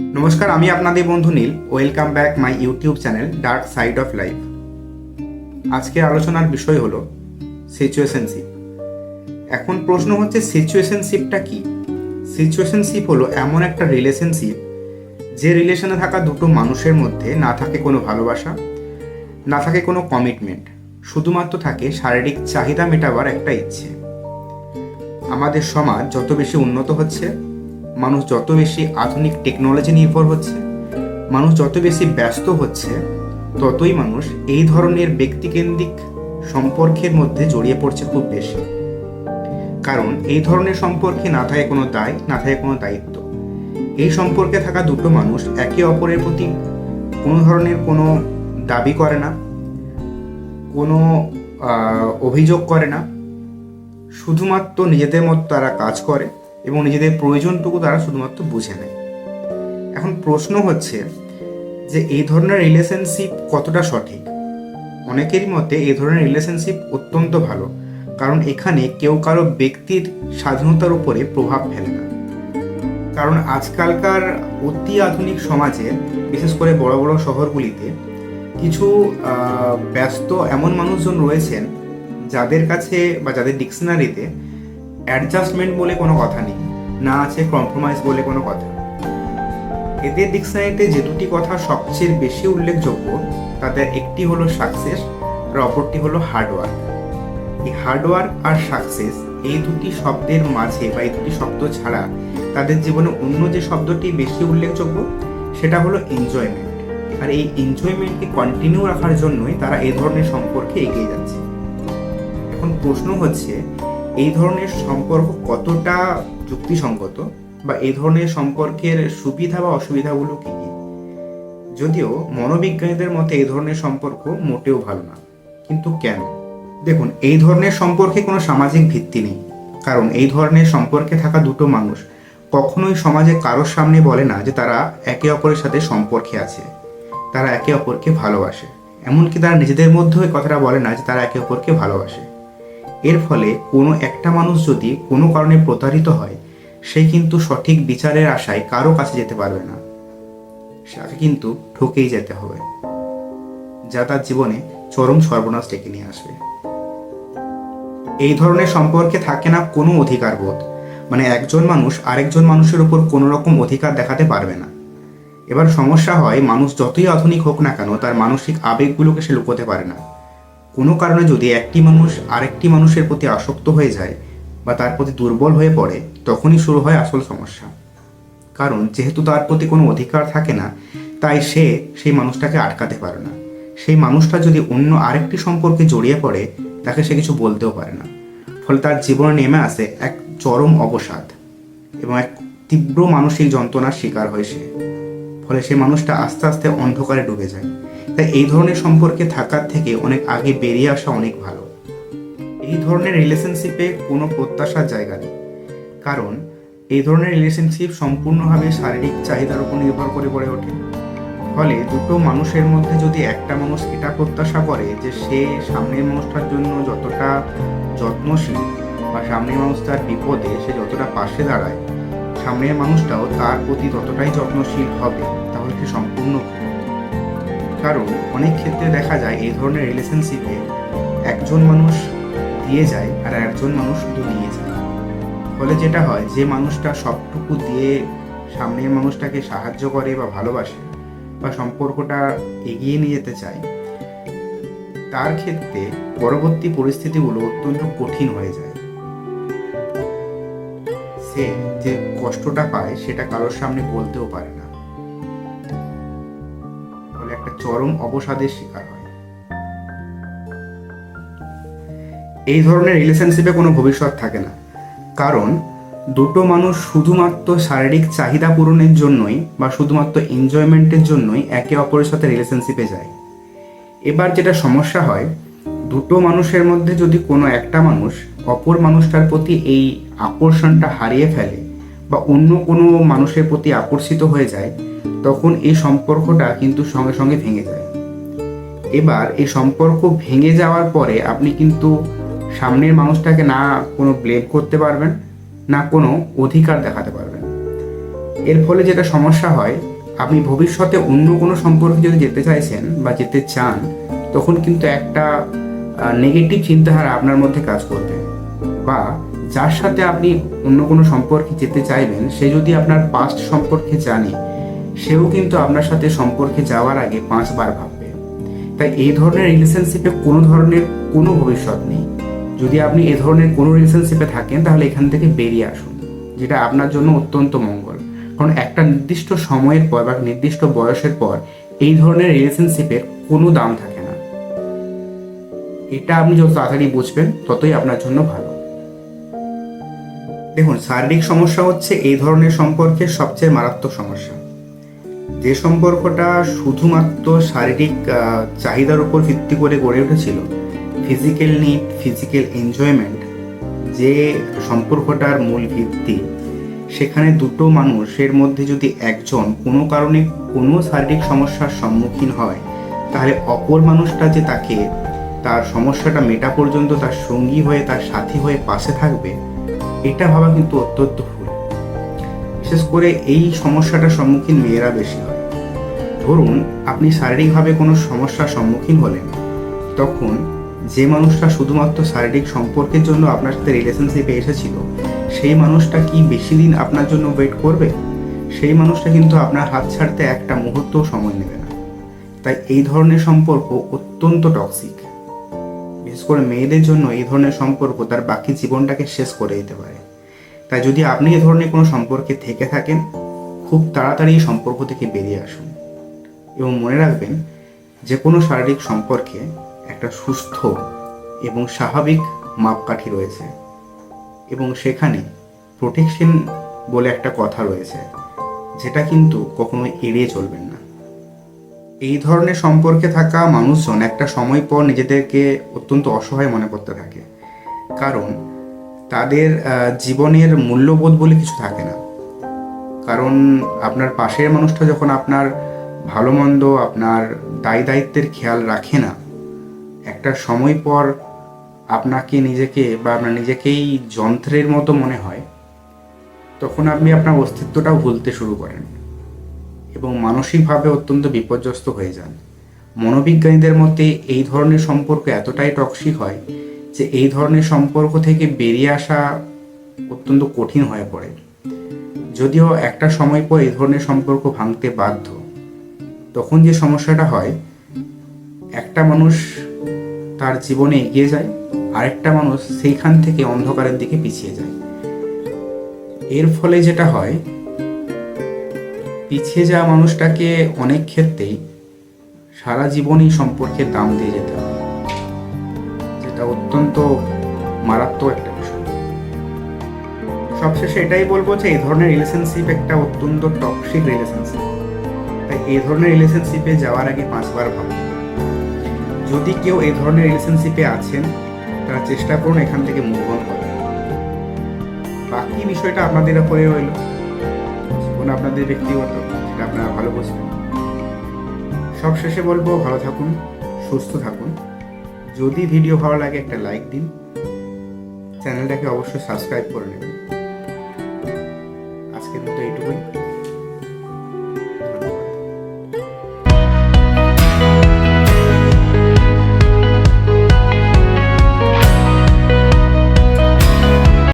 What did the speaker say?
নমস্কার, আমি আপনাদের বন্ধু Neel. Welcome back my YouTube channel dark side of life আজকের আলোচনার বিষয় হলো সিচুয়েশনশিপ এখন প্রশ্ন হচ্ছে সিচুয়েশনশিপটা কি? সিচুয়েশনশিপ হলো এমন একটা রিলেশনশিপ যে রিলেশনে থাকা দুটো মানুষের মধ্যে না থাকে কোনো ভালোবাসা, না থাকে কোনো কমিটমেন্ট শুধুমাত্র থাকে শারীরিক চাহিদা মেটাবার একটা ইচ্ছে। আমাদের সমাজ যত বেশি উন্নত হচ্ছে মানুষ যত বেশি আধুনিক টেকনোলজি নির্ভর হচ্ছে, মানুষ যত বেশি ব্যস্ত হচ্ছে, ততই মানুষ এই ধরনের ব্যক্তিকেন্দ্রিক সম্পর্কের মধ্যে জড়িয়ে পড়ছে খুব বেশি। কারণ এই ধরনের সম্পর্কে না থাকে কোনো দায়, না থাকে কোনো দায়িত্ব। এই সম্পর্কে থাকা দুটো মানুষ একে অপরের প্রতি কোনো ধরনের কোনো দাবি করে না, কোনো অভিযোগ করে না। শুধুমাত্র নিজেদের মতো তারা কাজ করে। এবং নিজেদের প্রয়োজনটুকু তারা শুধুমাত্র বুঝে নেয়। এখন প্রশ্ন হচ্ছে যে এই ধরনের রিলেশনশিপ কতটা সঠিক? অনেকেরই মতে এই ধরনের রিলেশনশিপ অত্যন্ত ভালো, কারণ এখানে কেউ কারও ব্যক্তির স্বাধীনতার উপরে প্রভাব ফেলে না। কারণ আজকালকার অতি আধুনিক সমাজে, বিশেষ করে বড় বড় শহরগুলিতে, কিছু ব্যস্ত এমন মানুষজন রয়েছেন যাদের কাছে বা যাদের ডিকশনারিতে অ্যাডজাস্টমেন্ট বলে কোনো কথা নেই। না আছে কম্প্রোমাইজ বলে কোনো কথা এদের ডিকশনারিতে যে দুটি কথা সবচেয়ে বেশি উল্লেখযোগ্য, তাদের একটি হলো সাকসেস আর অপরটি হলো হার্ডওয়ার্ক এই হার্ডওয়ার্ক আর সাকসেস এই দুটি শব্দের মাঝে বা এই দুটি শব্দ ছাড়া তাদের জীবনে অন্য যে শব্দটি বেশি উল্লেখযোগ্য, সেটা হলো এনজয়মেন্ট আর এই এনজয়মেন্টকে কন্টিনিউ রাখার জন্যই তারা এই ধরনের সম্পর্কে এগিয়ে যাচ্ছে। এখন প্রশ্ন হচ্ছে এই ধরনের সম্পর্ক কতটা যুক্তিসঙ্গত বা এই ধরনের সম্পর্কের সুবিধা বা অসুবিধাগুলো কী কী? যদিও মনোবিজ্ঞানীদের মতে এই ধরনের সম্পর্ক মোটেও ভালো না। কিন্তু কেন? দেখুন, এই ধরনের সম্পর্কে কোনো সামাজিক ভিত্তি নেই। কারণ এই ধরনের সম্পর্কে থাকা দুটো মানুষ কখনোই সমাজে কারোর সামনে বলে না যে তারা একে অপরের সাথে সম্পর্কে আছে। তারা একে অপরকে ভালোবাসে। এমনকি তারা নিজেদের মধ্যেও কথাটা বলে না যে তারা একে অপরকে ভালোবাসে। এর ফলে কোনো একটা মানুষ যদি কোনো কারণে প্রতারিত হয়, সে কিন্তু সঠিক বিচারের আশায় কারও কাছে যেতে পারবে না। তাকে কিন্তু ঠকেই যেতে হবে, যা তার জীবনে চরম সর্বনাশ ডেকে নিয়ে আসবে। এই ধরনের সম্পর্কে থাকে না কোনো অধিকার বোধ মানে একজন মানুষ আরেকজন মানুষের উপর কোনো রকম অধিকার দেখাতে পারবে না। এবার সমস্যা হয়, মানুষ যতই আধুনিক হোক না কেন, তার মানসিক আবেগগুলোকে সে লুকোতে পারে না। কোনো কারণে যদি একটি মানুষ আরেকটি মানুষের প্রতি আসক্ত হয়ে যায় বা তার প্রতি দুর্বল হয়ে পড়ে, তখনই শুরু হয় আসল সমস্যা। কারণ যেহেতু তার প্রতি কোনো অধিকার থাকে না, তাই সে সেই মানুষটাকে আটকাতে পারে না। সেই মানুষটা যদি অন্য আরেকটি সম্পর্কে জড়িয়ে পড়ে, তাকে সে কিছু বলতেও পারে না। ফলে তার জীবনে নেমে আসে এক চরম অবসাদ এবং এক তীব্র মানসিক যন্ত্রণার শিকার হয় সে। ফলে সে মানুষটা আস্তে আস্তে অন্ধকারে ডুবে যায়। তাই এই ধরনের সম্পর্কে থাকার থেকে অনেক আগে বেরিয়ে আসা অনেক ভালো এই ধরনের রিলেশনশিপে কোনো প্রত্যাশার জায়গা নেই কারণ, এই ধরনের রিলেশনশিপ সম্পূর্ণভাবে শারীরিক চাহিদার উপর নির্ভর করে গড়ে ওঠে ফলে দুটো মানুষের মধ্যে যদি একটা মানুষ এটা প্রত্যাশা করে যে সে সামনের মানুষটার জন্য যতটা যত্নশীল বা সামনের মানুষ তার বিপদে সে যতটা পাশে দাঁড়ায়, সামনের মানুষটাও তার প্রতি ততটাই যত্নশীল হবে, তাহলে সে সম্পূর্ণ। কারণ অনেক ক্ষেত্রে দেখা যায় এই ধরনের রিলেশনশিপে একজন মানুষ দিয়ে যায় আর একজন মানুষ শুধু নিয়ে যায়। ফলে যেটা হয়, যে মানুষটা সবটুকু দিয়ে সামনের মানুষটাকে সাহায্য করে বা ভালোবাসে বা সম্পর্কটা এগিয়ে নিয়ে যেতে চায়, তার ক্ষেত্রে পরবর্তী পরিস্থিতিগুলো অত্যন্ত কঠিন হয়ে যায়। সে যে কষ্টটা পায়, সেটা কারোর সামনে বলতেও পারে না। চরম অবসাদের শিকার হয়। এই ধরনের রিলেশনশিপে কোনো ভবিষ্যৎ থাকে না। কারণ, দুটো মানুষ শুধুমাত্র শারীরিক চাহিদা পূরণের জন্যই বা শুধুমাত্র এনজয়মেন্টের জন্যই একে অপরের সাথে রিলেশনশিপে যায়। এবার যেটা সমস্যা হয়, দুটো মানুষের মধ্যে যদি কোনো একটা মানুষ অপর মানুষটার প্রতি এই আকর্ষণটা হারিয়ে ফেলে বা অন্য কোনো মানুষের প্রতি আকর্ষিত হয়ে যায়, তখন এই সম্পর্কটা কিন্তু সঙ্গে সঙ্গে ভেঙে যায়। এবার এই সম্পর্ক ভেঙে যাওয়ার পরে আপনি কিন্তু সামনের মানুষটাকে না কোনো ব্লেম করতে পারবেন, না কোনো অধিকার দেখাতে পারবেন। এর ফলে যেটা সমস্যা হয়, আপনি ভবিষ্যতে অন্য কোনো সম্পর্কে যদি যেতে চাইছেন বা যেতে চান, তখন কিন্তু একটা নেগেটিভ চিন্তাধারা আপনার মধ্যে কাজ করবে। বা যার সাথে আপনি অন্য কোনো সম্পর্কে যেতে চাইবেন, সে যদি আপনার পাস্ট সম্পর্কে জানে, সেও কিন্তু আপনার সাথে সম্পর্কে যাওয়ার আগে পাঁচবার ভাববে। তাই এই ধরনের রিলেশনশিপে কোনো ধরনের কোনো ভবিষ্যৎ নেই। যদি আপনি এ ধরনের কোনো রিলেশনশিপে থাকেন, তাহলে এখান থেকে বেরিয়ে আসুন, যেটা আপনার জন্য অত্যন্ত মঙ্গল। কারণ একটা নির্দিষ্ট সময়ের পর বা নির্দিষ্ট বয়সের পর এই ধরনের রিলেশনশিপের কোনো দাম থাকে না। এটা আপনি যত তাড়াতাড়ি বুঝবেন, ততই আপনার জন্য ভালো। দেখুন, শারীরিক সমস্যা হচ্ছে এই ধরনের সম্পর্কের সবচেয়ে মারাত্মক সমস্যা। যে সম্পর্কটা শুধুমাত্র শারীরিক চাহিদার উপর ভিত্তি করে গড়ে উঠেছিল ফিজিক্যাল নিড ফিজিক্যাল এনজয়মেন্ট যে সম্পর্কটার মূল ভিত্তি, সেখানে দুটো মানুষের মধ্যে যদি একজন কোনো কারণে কোনো শারীরিক সমস্যার সম্মুখীন হয়, তাহলে অপর মানুষটা যে তাকে, তার সমস্যাটা মেটা পর্যন্ত তার সঙ্গী হয়ে, তার সাথী হয়ে পাশে থাকবে এটা ভাবা কিন্তু অত্যন্ত ভুল। বিশেষ করে এই সমস্যাটার সম্মুখীন মেয়েরা বেশি হয়। ধরুন, আপনি শারীরিকভাবে কোনো সমস্যার সম্মুখীন হলেন, তখন যে মানুষটা শুধুমাত্র শারীরিক সম্পর্কের জন্য আপনার সাথে রিলেশনশিপে এসেছিল, সেই মানুষটা কি বেশি দিন আপনার জন্য ওয়েট করবে? সেই মানুষটা কিন্তু আপনার হাত ছাড়তে একটা মুহূর্তও সময় নেবে না। তাই এই ধরনের সম্পর্ক অত্যন্ত টক্সিক বিশেষ করে মেয়েদের জন্য এই ধরনের সম্পর্ক তার বাকি জীবনটাকে শেষ করে দিতে পারে। তাই যদি আপনি এ ধরনের কোনো সম্পর্কে থেকে থাকেন, খুব তাড়াতাড়ি এই সম্পর্ক থেকে বেরিয়ে আসুন এবং মনে রাখবেন যে কোনো শারীরিক সম্পর্কে একটা সুস্থ এবং স্বাভাবিক মাপকাঠি রয়েছে এবং সেখানে প্রোটেকশন বলে একটা কথা রয়েছে, যেটা কিন্তু কখনো এড়িয়ে চলবেন না। এই ধরনের সম্পর্কে থাকা মানুষজন একটা সময় পর নিজেদেরকে অত্যন্ত অসহায় মনে করতে থাকে। কারণ তাদের জীবনের মূল্যবোধ বলে কিছু থাকে না। কারণ আপনার পাশের মানুষটা যখন আপনার ভালো মন্দ, আপনার দায় দায়িত্বের খেয়াল রাখে না, একটা সময় পর আপনাকে নিজেকে বা আপনার নিজেকেই যন্ত্রের মতো মনে হয়, তখন আপনি আপনার অস্তিত্বটাও ভুলতে শুরু করেন। এবং মানসিকভাবে অত্যন্ত বিপর্যস্ত হয়ে যান। মনোবিজ্ঞানীদের মতে, এই ধরনের সম্পর্ক এতটাই টক্সিক হয় যে এই ধরনের সম্পর্ক থেকে বেরিয়ে আসা অত্যন্ত কঠিন হয়ে পড়ে। যদিও একটা সময় পর এই ধরনের সম্পর্ক ভাঙতে বাধ্য, তখন যে সমস্যাটা হয়, একটা মানুষ তার জীবনে এগিয়ে যায়, আরেকটা মানুষ সেইখান থেকে অন্ধকারের দিকে পিছিয়ে যায়। এর ফলে যেটা হয় পিছিয়ে যাওয়া মানুষটাকে অনেক ক্ষেত্রেই সারা জীবনই সম্পর্কের দাম দিয়ে যেতে হবে। যেটা অত্যন্ত মারাত্মক একটা বিষয়। সবশেষে এটাই বলব যে এই ধরনের রিলেশনশিপ একটা অত্যন্ত টক্সিক রিলেশনশিপ তাই এই ধরনের রিলেশনশিপে যাওয়ার আগে পাঁচবার ভাবুন যদি কেউ এই ধরনের রিলেশনশিপে আছেন, তারা চেষ্টা করুন এখান থেকে মুভ অন করার। বাকি বিষয়টা আপনাদের উপরে রইল। এবং আপনাদের ব্যক্তিগত সেটা আপনারা ভালো বুঝবেন। সবশেষে বলব, ভালো থাকুন, সুস্থ থাকুন। যদি ভিডিও ভালো লাগে, একটা লাইক দিন। চ্যানেলটাকে অবশ্যই সাবস্ক্রাইব করে নেবেন। আজকের মতো এইটুকুই।